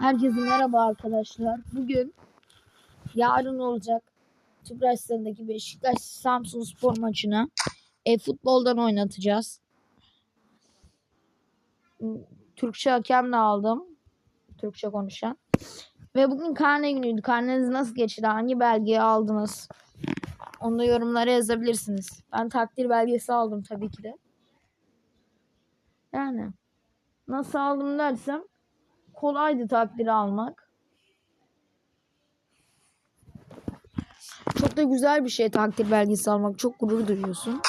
Herkese merhaba arkadaşlar. Bugün yarın olacak Tüpraş stadındaki Beşiktaş Samsun Spor maçını e-futboldan oynatacağız. Türkçe hakemle aldım. Türkçe konuşan. Ve bugün karne günüydü. Karneniz nasıl geçti? Hangi belgeyi aldınız? Onu da yorumlara yazabilirsiniz. Ben takdir belgesi aldım tabii ki de. Yani nasıl aldım dersem kolaydı takdiri almak. Çok da güzel bir şey takdir belgesi almak. Çok gurur duyuyorsun.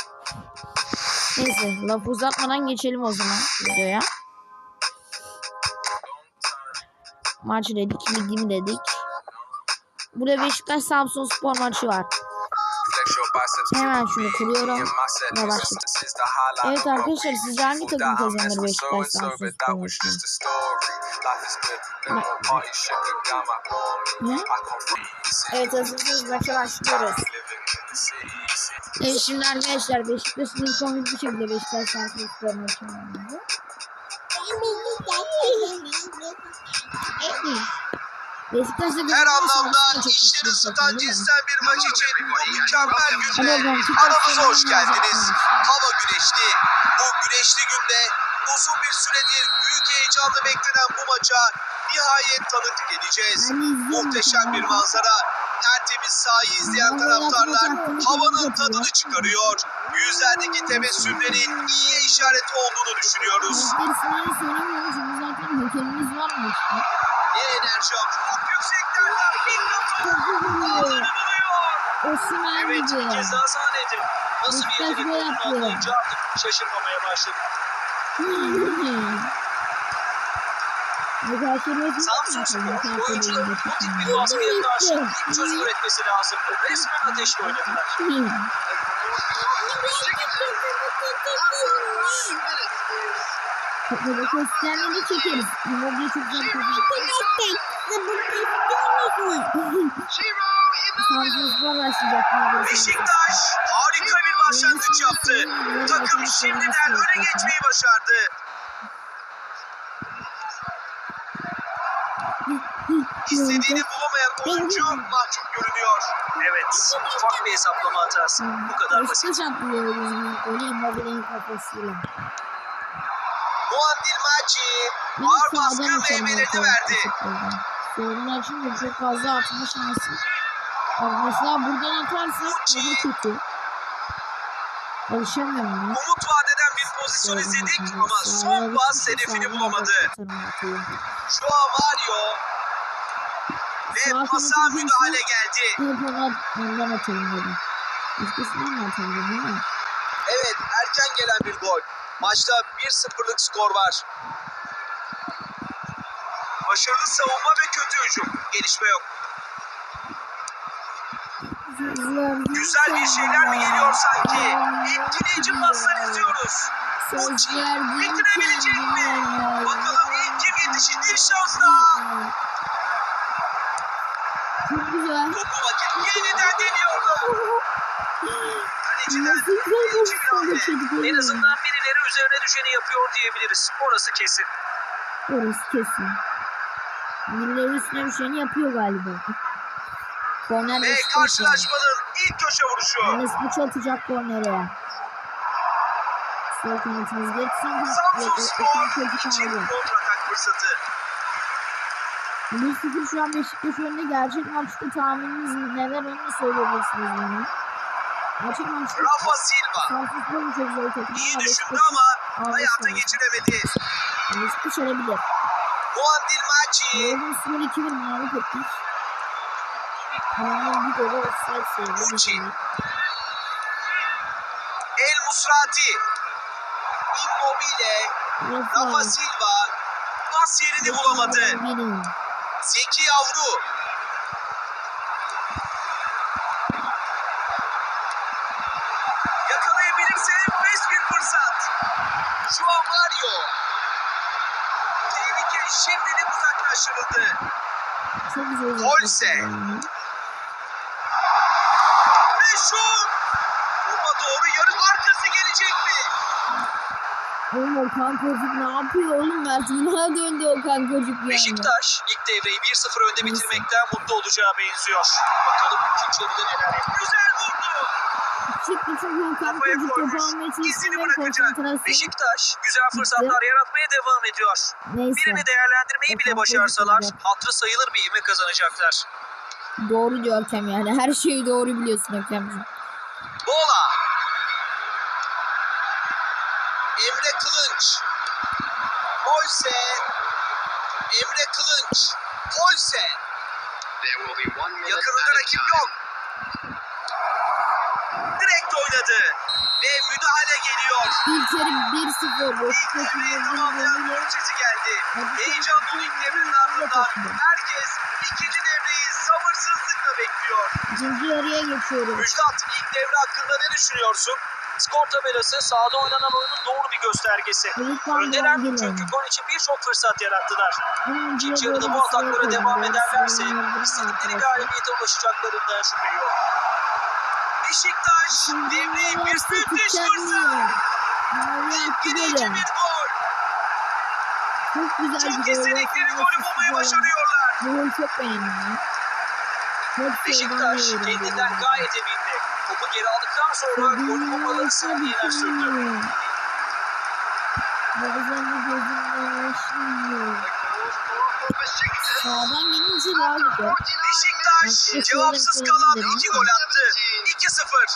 Neyse laf uzatmadan geçelim o zaman videoya. Maç dedik, ligimi dedik. Burada Beşiktaş Samsun Spor maçı var. Hemen şunu kuruyorum ve başladık. Evet arkadaşlar sizce hangi takım kazanır Beşiktaş Samsun Spor maçını? Ne? Evet hazırsanız maça başlıyoruz. Evet şimdi arkadaşlar Beşiktaş'ın 11 bir şekilde Beşiktaş Samsun Spor maçını oynadı. Beşiktaş'ta Her anlamda işleri ısıtan cinsten bir maç için bu mükemmel günde aramıza hoş geldiniz. Hava güneşli. Bu güneşli günde uzun bir süredir heyecanla beklenen bu maça nihayet tanıklık edeceğiz. Muhteşem bir manzara. Tertemiz sahayı izleyen taraftarlar havanın tadını çıkarıyor. Yüzlerdeki tebessümlerin iyiye işaret olduğunu düşünüyoruz. Ne enerji çok yükseklerden bir. Osman Evet ceza sahneydi. Nasıl bir yetenek gol olduğunu anlayınca artık şaşırmamaya başladım. Resmi Samsun Spor oyuncuların bu tip bir baskıya karşı bir çözüm üretmesi lazımdı. Resmen ateşle oynadılar. Böyle göstermeyi çekeriz. Immobile çok güzel kafa. Samsun Spor başlayacak. Beşiktaş harika bir başlangıç yaptı. Takım şimdiden öne geçmeyi başardı. İstediğini bulamayan oyuncu mahcup görünüyor. Evet, ufak bir hesaplama hatası. Bu kadar basit. Öyle Immobile'nin kafasıyla. Muandil Maci ağır baskı meyvelerini verdi. Solunu açınca çok fazla atma şansı. Bak mesela buradan atarsak daha kötü. Alışamıyorum ya. Umut vadeden bir pozisyon izledik ama son pas hedefini bulamadı. Joao Mario ve pasa müdahale geldi. Ondan atalım dedim. Başkasından mı atalım dedim değil mi? Evet erken gelen bir gol. Maçta 1-0'lık skor var. Başarılı savunma ve kötü hücum. Gelişme yok. Güzel bir şeyler mi geliyor sanki? Etkileyici paslar izliyoruz. Uçi bitirebilecek mi? Bakalım ilk kim yetişir şans daha. Çok güzel. Topu vakit yeniden deniyordu. Hamle. geçirdik En azından birileri üzerine düşeni yapıyor diyebiliriz. Orası kesin. Orası kesin. Birileri üstüne şeyini yapıyor galiba. Korner Ve karşılaşmanın ilk köşe vuruşu. Enes Buç atacak kornere. Sol kanatımız geçsin. Samsun Spor için kontratak fırsatı. 1-0 şu an Beşiktaş önünde. Gerçek maçta tahmininiz neler onu söyleyebilirsiniz bana. Gerçek maçta Rafa Silva mu çok zor takım iyi düşündü ama hayata geçiremedi. Beşiktaş alabilir. Muandil Maci Golden Spor 2-1 mağlup etmiş. Adamların bir golü offside sayıldı. El Musrati Immobile Rafa. Silva pas yerini bulamadı. Benim. Zeki Yavru Yakalayabilirse enfes bir fırsat. Joao Mario Tehlike şimdilik uzaklaştırıldı. Çok güzel. Olse. Ve şut! Topa doğru yarı arkası gelecek mi? Oğlum o kankocuk ne yapıyor oğlum Mert? Buna döndü o kankocuk yani. Beşiktaş ilk devreyi 1-0 önde bitirmekten mutlu olacağı benziyor. Bakalım ikinci yarıda neler yapıyor. Güzel vurdu. Çıktı çünkü o Kafaya kankocuk topu almaya İzini bırakacak. Beşiktaş güzel fırsatlar yaratmaya devam ediyor. Neyse. Birini değerlendirmeyi bile başarsalar hatırı sayılır bir ivme kazanacaklar. Doğru diyor Ökem yani. Her şeyi doğru biliyorsun Ökemciğim. Bola. Emre Kılınç. Holse. Emre Kılınç. Holse. Yakınında rakip yok. Direkt oynadı. Ve müdahale geliyor. İlk yarı 1-0. İlk gol sesi geldi. Heyecan dolu ilk devrenin ardından herkes ikinci devreyi sabırsızlıkla bekliyor. ikinci yarıya geçiyoruz. Müjdat ilk devre hakkında ne düşünüyorsun? Skor tabelası sahada oynanan oyunun doğru bir göstergesi. Öndeler çünkü gol için birçok fırsat yarattılar. İkinci yarıda bu ataklara devam ederlerse istedikleri galibiyete ulaşacaklarından şüphe yok. Beşiktaş devreyi bir müthiş fırsat. Böyle. bir gol. Çok güzel Çok bir istedikleri golü bulmayı başarıyorlar. Bu golü çok beğendim Beşiktaş kendinden gayet emindi. Geri aldıktan sonra golü bulmaları saniyeler sürdü. Bazen. Sağdan gelince güzel. Beşiktaş cevapsız kalan iki gol attı. 2-0.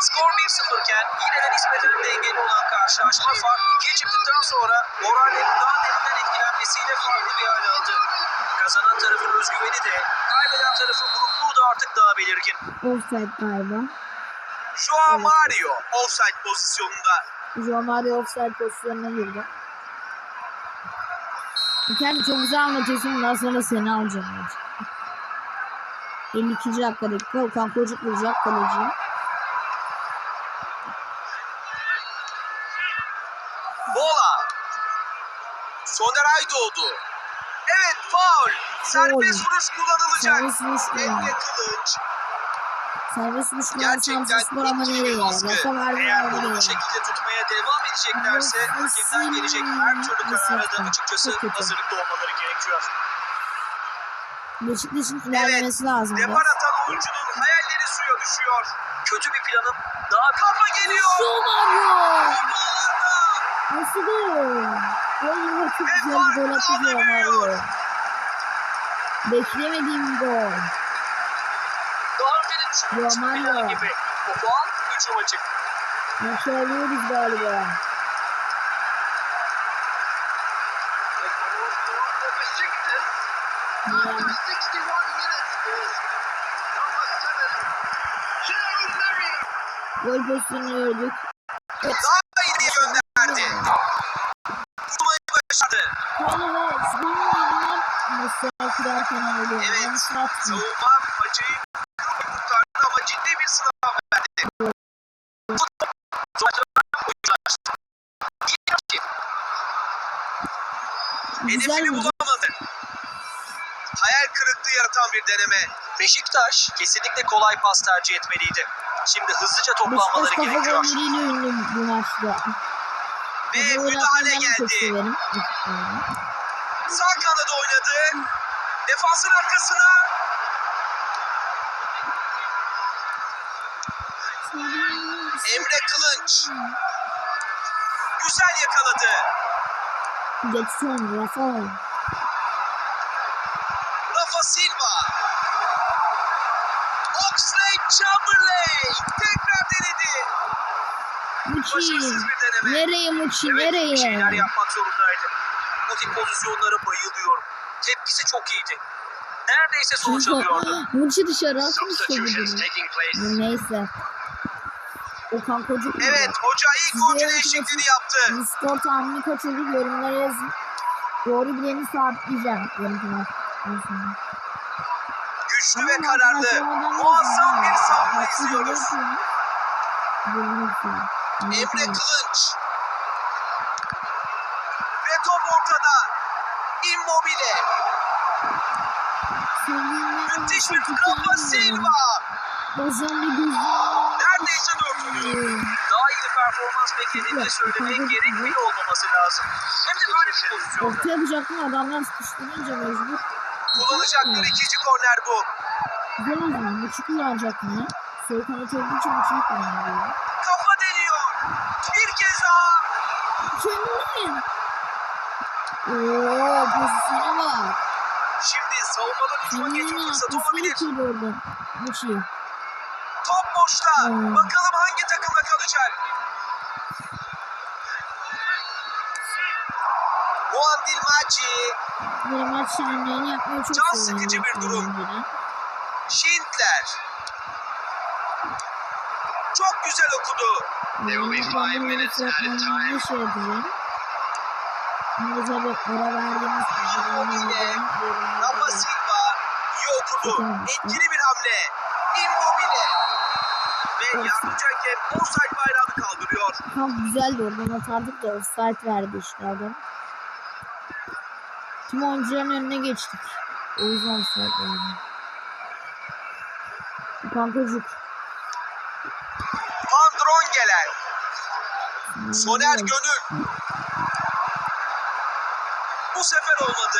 Skor 1-0 iken yine de nispeten dengeli olan karşılaşma fark 2'ye çıktıktan sonra morallerin daha derinden etkilenmesiyle farklı bir hale aldı. Kazanan tarafın özgüveni de kaybeden tarafın burukluğu da artık daha belirgin. Offside galiba. Joao Evet. Mario offside pozisyonunda. Joao Mario offside pozisyonuna girdi. Kendi çok güzel anlatıyorsun. Bundan sonra seni alacağım. 52. dakikadaki Okan Kocuk vuracak kaleci. Bola. Soner Aydoğdu. Evet faul. Serbest vuruş kullanılacak. Servis vuruş Emre kullan. Vuruş kullan. Gerçekten Samsunspor ama nereye? Rafa verdi Eğer bunu bu şekilde tutmaya devam edeceklerse hakemden gelecek her türlü karara da açıkçası hazırlıklı olmaları gerekiyor. Beşiktaş'ın ilerlemesi lazım. biraz. Depar atan oyuncunun hayalleri suya düşüyor. Kötü bir planın daha kafa geliyor. Joao Mario. Nasıl gol? Vallahi çok güzel bir gol alabiliyor. Mario. Beklemediğim bir gol. Plan gibi. O puan hücuma çıktı. Maçı alıyoruz galiba. Gol pozisyonunu gördük. Daha iyiye gönderdi. Vurmayı başardı. Vallahi Spanya'nın nasıl kurarken aldı. Evet. Savunma maçı kurtardı ama ciddi bir sınav verdi. Güzel Hedefini bulamadı. Hayal kırıklığı yaratan bir deneme. Beşiktaş kesinlikle kolay pas tercih etmeliydi. Şimdi hızlıca toplanmaları gerekiyor. Ve müdahale geldi. Sağ kanada oynadı. Defansın arkasına. Emre Kılınç. Güzel yakaladı. Geçsin Rafa. Rafa Silva. Oxlade Chamberlain. Tekrar denedi. Muçi. Nereye Muçi? Evet, bir şeyler Nereye? yapmak zorundaydı. Bu tip pozisyonlara bayılıyorum. Tepkisi çok iyiydi. Neredeyse sonuç alıyordu. Muçi dışarı atmış. Neyse. Okan Kocuk. Evet hoca ilk oyuncu değişikliğini yaptı. Skor tahmini kaçırdı. Yorumlara yazın. Doğru bileni sabitleyeceğim. Yorumlar. Güçlü ve kararlı. Muazzam bir savunma izliyoruz. Emre Kılınç. Ve top ortada. Immobile. Müthiş bir Rafa Silva. Neredeyse Daha iyi performans beklediğini söylemeye gerek bile olmaması lazım. Hem de böyle bir pozisyonda. Orta yapacaktım adamlar sıkıştırınca mecbur. Kullanacakları ikinci korner bu. Güzel o zaman. Buçuk kullanacaktım ya. Sol kanat olduğu için buçuk kullanıyorum. Kafa deniyor. Bir kez daha. Kendini. Ooo pozisyona bak. Şimdi savunmadan uçmak için Kendini fırsat atmasını olabilir. kırdı orada. Maçı. Boşta. Hmm. Bakalım hangi takımda kalacak. Muandil Maci, Böyle maç şenliğini yapmayı çok Can sıkıcı bir durum. Schindler. Çok güzel okudu. There will be five minutes at a time. Şey. Şimdi tabii ara verdiğimiz Rafa Silva iyi okudu. Etkili bir hamle. Immobile. Yardımcı hakem offside bayrağını kaldırıyor. Tam güzeldi oradan atardık da offside verdi işte adam. Tüm oyuncuların önüne geçtik. O yüzden offside verdi. Kankacık. Van Drongelen. Soner Gönül. Bu sefer olmadı.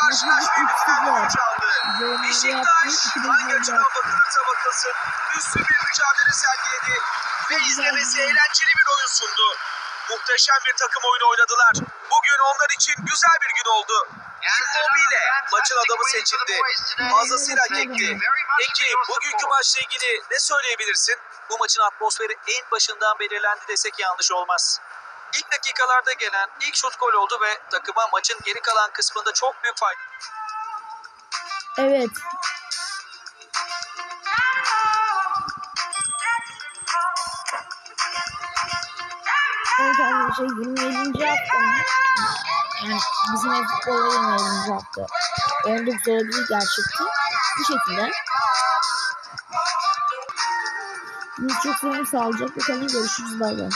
Karşılaşmayı düdüğü çaldı. Beşiktaş hangi açıdan bakılırsa bakılsın üstün bir mücadele sergiledi ve izlemesi eğlenceli bir oyun sundu. Muhteşem bir takım oyunu oynadılar. Bugün onlar için güzel bir gün oldu. Immobile maçın adamı seçildi. Fazlasıyla hak etti. Peki bugünkü maçla ilgili ne söyleyebilirsin? Bu maçın atmosferi en başından belirlendi desek yanlış olmaz. İlk dakikalarda gelen ilk şut gol oldu ve takıma maçın geri kalan kısmında çok büyük fayda Evet. Evet arkadaşlar 27. hafta? Yani bizim ev futbola 27. hafta. 19 olabilir gerçekten. Bu şekilde. Biz çok seviyorum sağlıcakla kalın görüşürüz bay bay.